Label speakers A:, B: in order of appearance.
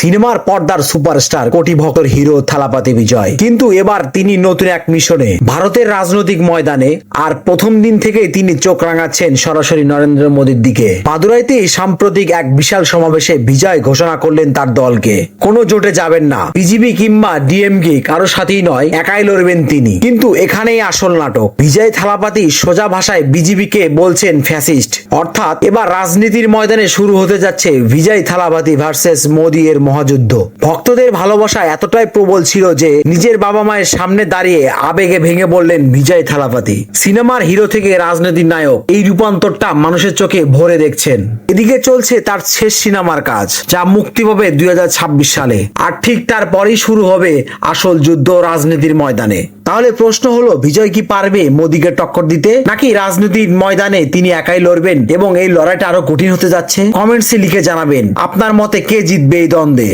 A: সিনেমার পর্দার সুপারস্টার কোটি ভক্তর হিরো থালাপাতি বিজয়। কিন্তু এবার তিনি নতুন এক মিশনে। ভারতের রাজনৈতিক ময়দানে আর প্রথম দিন থেকেই তিনি চোখ রাঙাচ্ছেন সরাসরি নরেন্দ্র মোদীর দিকে। মাদুরাইতে সাম্প্রতিক এক বিশাল সমাবেশে বিজয় ঘোষণা করলেন তার দলকে। কোনো জোটে যাবেন না। বিজেপি কিংবা ডিএমকে কারও সাথেই নয়, একাই লড়বেন তিনি। কিন্তু এখানেই আসল নাটক। বিজয় থালাপাতি সোজা ভাষায় বিজেপিকে বলছেন ফ্যাসিস্ট। অর্থাৎ এবার রাজনীতির ময়দানে শুরু হতে যাচ্ছে বিজয় থালাপাতি ভার্সেস মোদী এর মহাযুদ্ধ। ভক্তদের ভালোবাসা এতটাই প্রবল ছিল যে নিজের বাবা মায়ের সামনে দাঁড়িয়ে আবেগে ভেঙে বললেন বিজয় থালাপাতি। সিনেমার হিরো থেকে রাজনীতির নায়ক এই রূপান্তরটা মানুষের চোখে ভরে দেখছেন। এদিকে চলছে তার শেষ সিনেমার কাজ, যা মুক্তি পাবে দুই হাজার ছাব্বিশ সালে। আর ঠিক তারপরেই শুরু হবে আসল যুদ্ধ রাজনীতির ময়দানে। তাহলে প্রশ্ন হলো, বিজয় কি পারবে মোদীকে টক্কর দিতে? নাকি রাজনীতির ময়দানে তিনি একাই লড়বেন এবং এই লড়াইটা আরও কঠিন হতে যাচ্ছে? কমেন্টসে লিখে জানাবেন, আপনার মতে কে জিতবে এই দ্বন্দ্বে?